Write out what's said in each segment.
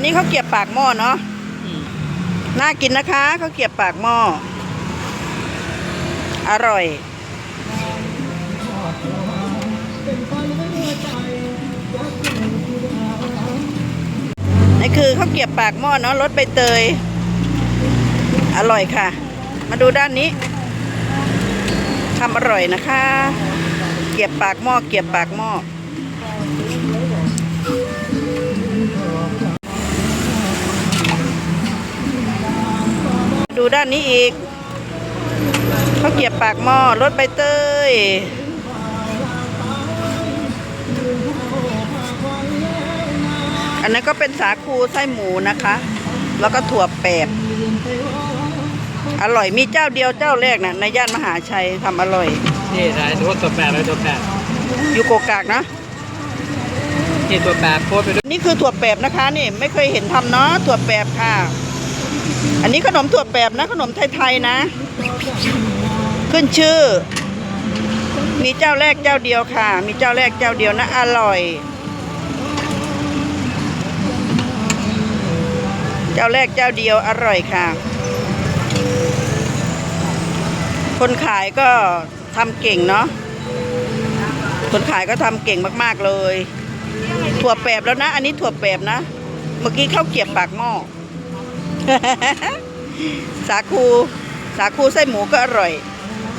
อันนี้เขาวเกรียบปากหม้อเนาะน่ากินนะคะเขาวเกรียบปากหม้อ อร่อยนี่คือข้าวเกรียบปากหม้อเนาะรสใบเตย อร่อยค่ะ มาดูด้านนี้ทำอร่อยนะคะ เกรียบปากหม้อเกรียบปากหม้อ ดูด้านนี้อีกข้าวเกรียบปากหม้อรสใบเตยอันนั้นก็เป็นสาคูไส้หมูนะคะ แล้วก็ถั่วแปบ อร่อยมีเจ้าเดียวเจ้าแรกนะในย่านมหาชัยทำอร่อย นี่ใช่ตัวตัวแปดเลยตัวแปดอยู่โกกากนะนี่ตัวแปดโพสต์ไปด้วยนี่คือถั่วแปบนะคะ นี่ไม่เคยเห็นทำเนาะถั่วแปบค่ะ อันนี้ขนมถั่วแปบนะ ขนมไทยๆนะ ขึ้นชื่อ มีเจ้าแรกเจ้าเดียวค่ะ มีเจ้าแรกเจ้าเดียวนะ อร่อย เจ้าแรกเจ้าเดียวอร่อยค่ะ คนขายก็ทำเก่งเนาะคนขายก็ทำเก่งมาก ๆ เลย ถั่วแปบแล้วนะ อันนี้ถั่วแปบนะ เมื่อกี้ข้าวเกียบปากหม้อ สาคูสาคูไส้หมูก็อร่อย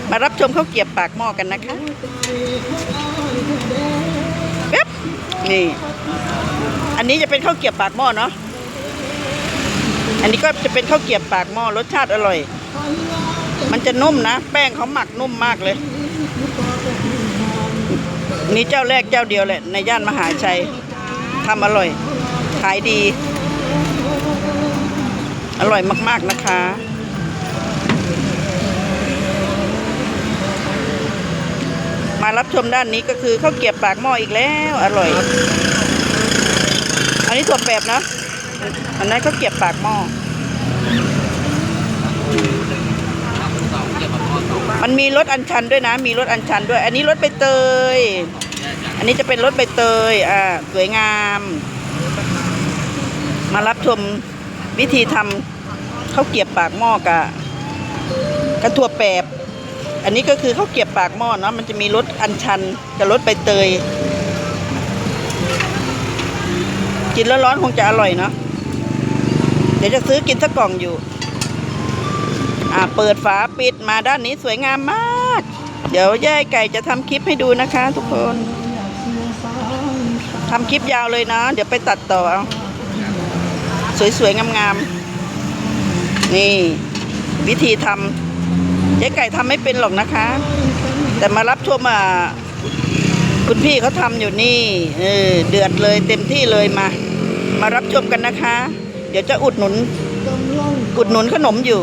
มารับชมข้าวเกียบปากหม้อกันนะคะเป๊บนี่ อันนี้จะเป็นข้าวเกียบปากหม้อเนาะอันนี้ก็จะเป็นข้าวเกียบปากหม้อรสชาติอร่อย มันจะนุ่มนะ แป้งเขาหมักนุ่มมากเลย นี่เจ้าแรกเจ้าเดียวแหละ ในย่านมหาชัยทำอร่อย ขายดี อร่อยมาก ๆ นะคะ มารับชมด้านนี้ก็คือข้าวเกียบปากหม้ออีกแล้ว อร่อย อันนี้ถั่วแปบนะอันนั้นข้าวเกียบปากหม้อมันมีรสอัญชันด้วยนะ มีรสอัญชันด้วย อันนี้รสใบเตย อันนี้จะเป็นรสใบเตย อ่า สวยงาม มารับชม วิธีทำข้าวเกียบปากหม้อกะกระถั่วแปบ อันนี้ก็คือข้าวเกียบปากหม้อเนาะมันจะมีรสอัญชันกับรสใบเตย กินร้อนๆคงจะอร่อยเนาะเดี๋ยวจะซื้อกินสักกล่องอยู่ อ่าเปิดฝาปิดมาด้านนี้สวยงามมาก เดี๋ยวย่ายไก่จะทำคลิปให้ดูนะคะ ทุกคนทำคลิปยาวเลยนะ เดี๋ยวไปตัดต่อเอา สวยๆงามๆนี่ วิธีทำเจ๊ไก่ทำไม่เป็นหรอกนะคะ แต่มารับชมอะคุณพี่เขาทำอยู่นี่เออเดือดเลยเต็มที่เลยมา มารับชมกันนะคะ เดี๋ยวจะอุดหนุนอุดหนุนขนมอยู่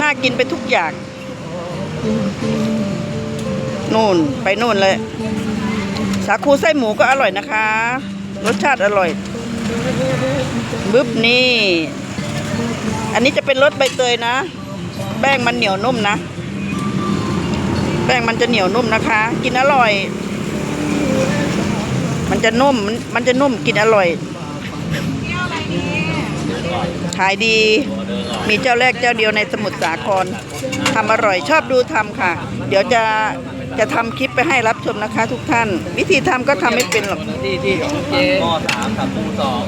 น่ากินไปทุกอย่างนู่นไปนู่นเลย สาคูไส้หมูก็อร่อยนะคะ รสชาติอร่อย บึ๊บนี่ อันนี้จะเป็นรสใบเตยนะ แป้งมันเหนียวนุ่มนะ แป้งมันจะเหนียวนุ่มนะคะ กินอร่อย มันจะนุ่ม มันมันจะนุ่มกินอร่อยขายดี มีเจ้าแรกเจ้าเดียวในสมุทรสาครทำอร่อยชอบดูทำค่ะ เดี๋ยวจะ จะทำคลิปไปให้รับชมนะคะ ทุกท่าน วิธีทำก็ทำไม่เป็นหรอกที่ที่ของเจ๊หม้อสามกับปูสอง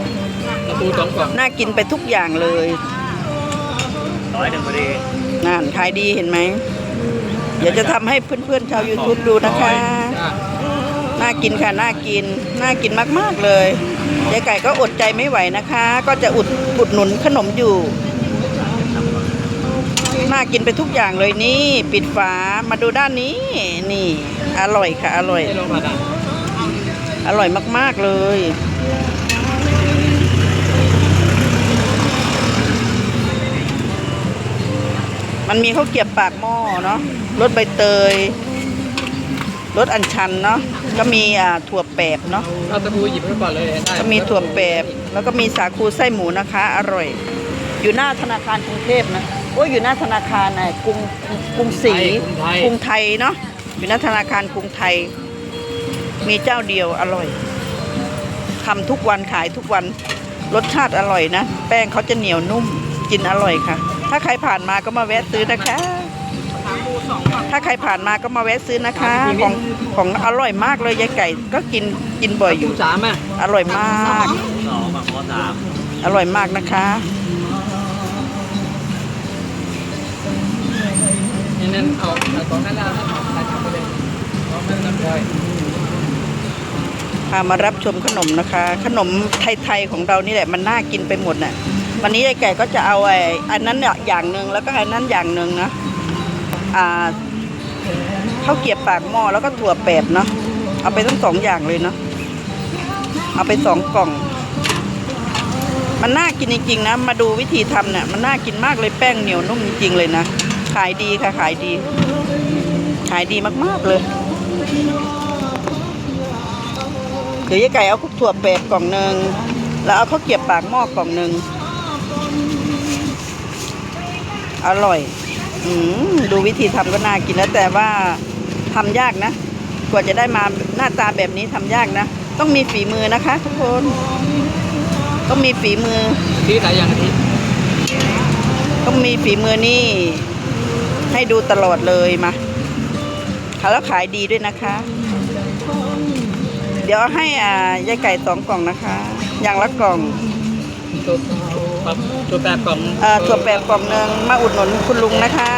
ตะปูสองกล่องน่ากินไปทุกอย่างเลยร้อยหนึ่งพอดีนั่นขายดีเห็นไหมเดี๋ยวจะทำให้เพื่อนๆชาว YouTube ดูนะคะ จ้าน่ากินค่ะน่ากินน่ากินมากๆเลยยายไก่ก็อดใจไม่ไหวนะคะ ก็จะอุดอุดหนุนขนมอยู่ น่ากินไปทุกอย่างเลยนี่ ปิดฝามาดูด้านนี้ นี่ อร่อยค่ะ อร่อยไม่ลงมาอะอร่อยมาก ๆ เลย มันมีข้าวเกรียบปากหม้อเนาะรสใบเตยรสอัญชันเนาะก็มีอ่าถั่วแปบเนาะเอาตะปูหยิบไว้ก่อนเลยได้ก็มีถั่วแปบ แล้วก็มีสาคูไส้หมูนะคะ อร่อย อยู่หน้าธนาคารกรุงเทพนะ โอ้ยอยู่หน้าธนาคารไอ้กรุงกรุงศรีกรุงไทยเนาะอยู่หน้าธนาคารกรุงไทย มีเจ้าเดียวอร่อยทำทุกวันขายทุกวันรสชาติอร่อยนะ แป้งเขาจะเหนียวนุ่มกินอร่อยค่ะ ถ้าใครผ่านมาก็มาแวะซื้อนะคะ ถ้าใครผ่านมาก็มาแวะซื้อนะคะ ของของอร่อยมากเลยยายไก่ ก็กินกินบ่อยอปูยู่สามอะอร่อยมากสองบางข้อสามอร่อยมากนะคะ นี่นั่นเอาเอาสองนั่นแล้วนะใส่ถุงไปเลยสองนั่นน้ำย่อยพามารับชมขนมนะคะ ขนมไทยๆของเรานี่แหละมันน่ากินไปหมดน่ะวันนี้ยายไก่ก็จะเอาไอ้อันนั้นเนี่ยอย่างหนึ่งแล้วก็อันนั้นอย่างหนึ่งนะอ่าข้าวเกรียบปากหม้อแล้วก็ถั่วแปบเนาะเอาไปทั้งสองอย่างเลยเนาะเอาไปสองกล่อง มันน่ากินจริงๆนะ มาดูวิธีทำเนี่ยมันน่ากินมากเลยแป้งเหนียวนุ่มจริงๆเลยนะ ขายดีค่ะ ขายดี ขายดีมาก ๆ เลย เดี๋ยวยายไก่เอาถั่วแปบกล่องหนึ่งแล้วเอาข้าวเกรียบปากหม้อกล่องหนึ่งอร่อยอืมดูวิธีทำก็น่ากินแล้วแต่ว่าทำยากนะ กว่าจะได้มาหน้าตาแบบนี้ทำยากนะ ต้องมีฝีมือนะคะ ทุกคน ต้องมีฝีมือที่หลายอย่างที่ต้องมีฝีมือนี่ ให้ดูตลอดเลยมาแล้วขายดีด้วยนะคะ เดี๋ยวให้อ่ายายไก่สองกล่องนะคะ อย่างละกล่องตัวครับตัวแปดกล่องเอ่อถั่วแปบกล่องหนึ่งมาอุดหนุนคุณลุงนะคะ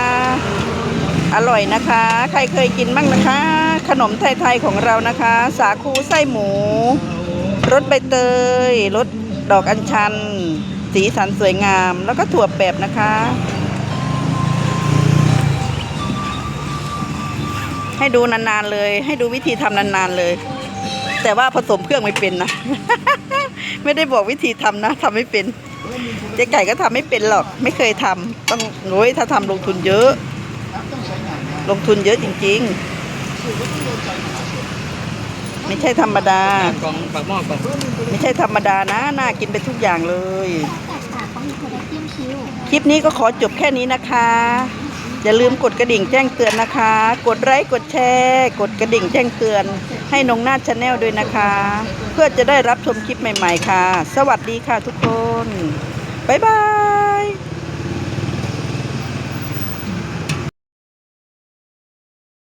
อร่อยนะคะ ใครเคยกินบ้างนะคะ ขนมไทยๆของเรานะคะ สาคูไส้หมูรสใบเตยรสดอกอัญชัน สีสันสวยงาม แล้วก็ถั่วแปบนะคะ ให้ดูนานๆเลย ให้ดูวิธีทำนานๆเลย แต่ว่าผสมเครื่องไม่เป็นนะ ไม่ได้บอกวิธีทำนะทำไม่เป็นเจ๊ไก่ก็ทำไม่เป็นหรอก ไม่เคยทำต้องโอ้ยถ้าทำลงทุนเยอะ ลงทุนเยอะจริง ๆ ไม่ใช่ธรรมดาแปดกล่องปากหม้อกล่องไม่ใช่ธรรมดานะน่ากินไปทุกอย่างเลยแตกต่างต้องมีโพแทสเซียมคิวคลิปนี้ก็ขอจบแค่นี้นะคะ อย่าลืมกดกระดิ่งแจ้งเตือนนะคะ กดไลค์กดแชร์ กดกระดิ่งแจ้งเตือน ให้นงนาชาแนลด้วยนะคะ เพื่อจะได้รับชมคลิปใหม่ ๆ ค่ะ สวัสดีค่ะทุกคน บ๊ายบาย